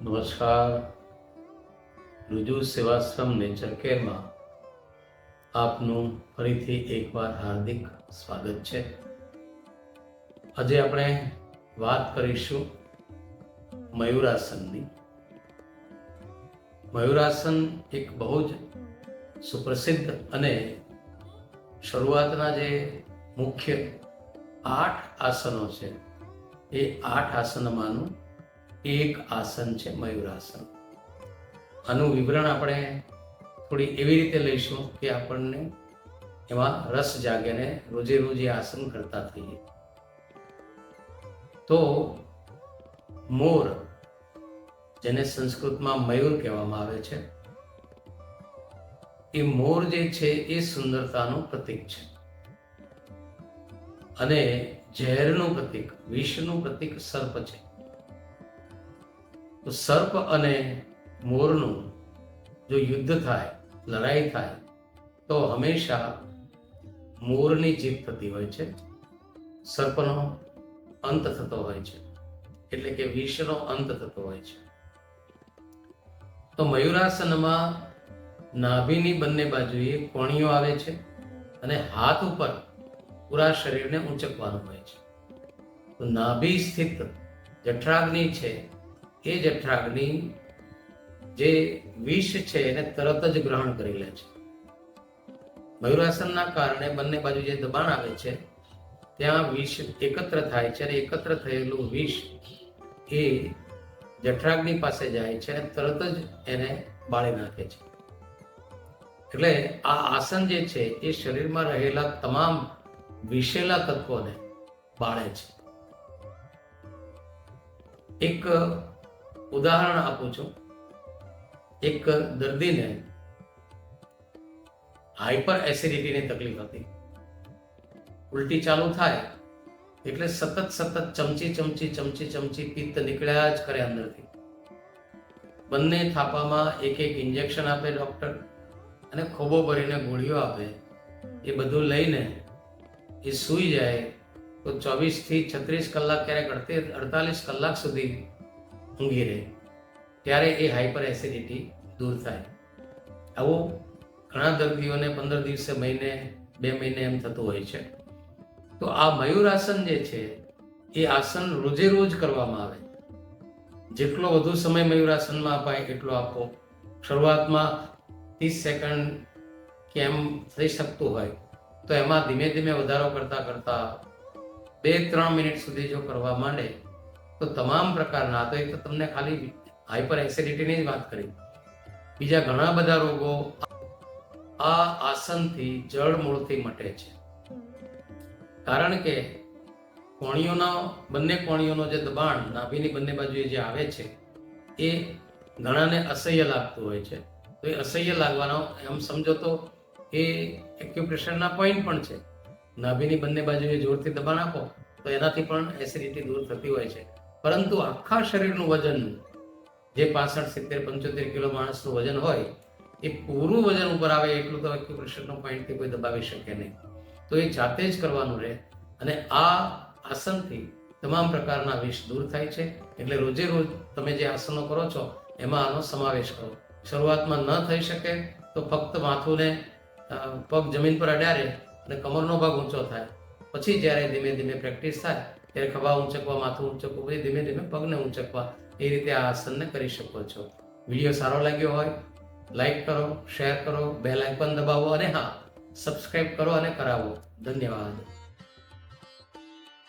નમસ્કાર. રુજુ સેવાશ્રમ નેચર કેરમાં આપનું ફરીથી એકવાર હાર્દિક સ્વાગત છે. આજે આપણે વાત કરીશું મયુરાસનની. મયુરાસન એક બહુ જ સુપ્રસિદ્ધ અને શરૂઆતના જે મુખ્ય આઠ આસનો છે, એ આઠ આસનમાંનું એક આસન છે મયુરાસન આનું વિવરણ આપણે થોડી એવી રીતે લઈશું કે આપણને એમાં રસ જાગે ને રોજે રોજ એ આસન કરતા થઈએ. તો મોર, જેને સંસ્કૃતમાં મયુર કહેવામાં આવે છે, એ મોર જે છે, એ સુંદરતાનું પ્રતીક છે. અને ઝેરનું પ્રતીક, વિષનું પ્રતીક, સર્પ છે. તો સર્પ અને મોરનું જો યુદ્ધ થાય, લડાઈ થાય, તો હંમેશા મોરની જીત થતી હોય છે. સર્પનો અંત થતો હોય છે. એટલે કે વિષનો અંત થતો હોય છે. તો મયુરાસનમાં નાભીની બંને બાજુએ કોણીઓ આવે છે અને હાથ ઉપર પૂરા શરીરને ઊંચકવાનું હોય છે. તો નાભી સ્થિત જઠરાગ્નિ છે એ જઠરાગ્નિ જે વિષ છે એને તરત જ ગ્રહણ કરી લે છે. મયુરાસનના કારણે બંને બાજુ જે દબાણ આવે છે, ત્યાં વિષ એકત્ર થાય છે અને એકત્ર થયેલું વિષ એ જઠરાગ્નિ પાસે જાય છે અને તરત જ એને બાળી નાખે છે. એટલે આ આસન જે છે, એ શરીરમાં રહેલા તમામ વિષેલા તત્વોને બાળે છે. એક ઉદાહરણ આપું છું. એક દર્દીને હાઇપર એસિડિટીની તકલીફ હતી. ઉલટી ચાલુ થાય એટલે સતત સતત ચમચી ચમચી ચમચી ચમચી પિત્ત નીકળ્યા જ કરે અંદરથી. બંને થાપામાં એક એક ઇન્જેક્શન આપે ડૉક્ટર અને ખોબો ભરીને ગોળીઓ આપે. એ બધું લઈને એ સૂઈ જાય તો ચોવીસથી છત્રીસ કલાક ક્યારેક અડતે અડતાલીસ કલાક સુધી ઊંઘી રહે ત્યારે એ હાઇપર એસિડિટી દૂર થાય. આવું ઘણા દર્દીઓને પંદર દિવસે મહિને, બે મહિને એમ થતું હોય છે. તો આ મયુરાસન જે છે, એ આસન રોજે રોજ કરવામાં આવે. જેટલો વધુ સમય મયુરાસનમાં અપાય, એટલો આપો. શરૂઆતમાં ત્રીસ સેકન્ડ કે એમ થઈ શકતું હોય, તો એમાં ધીમે ધીમે વધારો કરતાં કરતાં બે, ત્રણ મિનિટ સુધી જો કરવા માંડે તો તમામ પ્રકારના, તો એક તો તમને ખાલી હાઇપર એસિડિટીની જ વાત કરી. બીજા ઘણા બધા રોગો આ આસનથી, જળ મૂળથી મટે છે. કારણ કે કોણીઓના, બંને કોણીઓનો જે દબાણ, નાભીની બંને બાજુએ જે આવે છે, એ ઘણાને અસહ્ય લાગતું હોય છે. તો એ અસહ્ય લાગવાનો, એમ સમજો તો, એ એક્યુપ્રેશરના પોઈન્ટ પણ છે. નાભીની બંને બાજુએ જોરથી દબાણ આપો, તો એનાથી પણ એસિડિટી દૂર થતી હોય છે. પરંતુ આખા શરીરનું વજન, જે પાસઠ, સિત્તેર, પંચોતેર કિલો માણસનું વજન હોય, એ પૂરું વજન ઉપર આવે એટલું તો એક્યુપ્રેશરનો પોઈન્ટથી કોઈ દબાવી શકે નહીં. તો એ જાતે જ કરવાનું રહે અને આ આસનથી તમામ પ્રકારના વિષ દૂર થાય છે. એટલે રોજે રોજ તમે જે આસનો કરો છો, એમાં આનો સમાવેશ કરો. શરૂઆતમાં ન થઈ શકે તો ફક્ત માથુંને પગ જમીન પર અડાડે અને કમરનો ભાગ ઊંચો થાય. પછી જ્યારે ધીમે ધીમે પ્રેક્ટિસ થાય ત્યારે ખભા ઊંચકવા, માથું ઊંચકવું પછી ધીમે ધીમે પગને ઊંચકવા એ રીતે આ આસનને કરી શકો છો. વીડિયો સારો લાગ્યો હોય, લાઈક કરો, શેર કરો, બેલ આઇકન દબાવો અને હા, સબસ્ક્રાઇબ કરો અને કરાવો. ધન્યવાદ.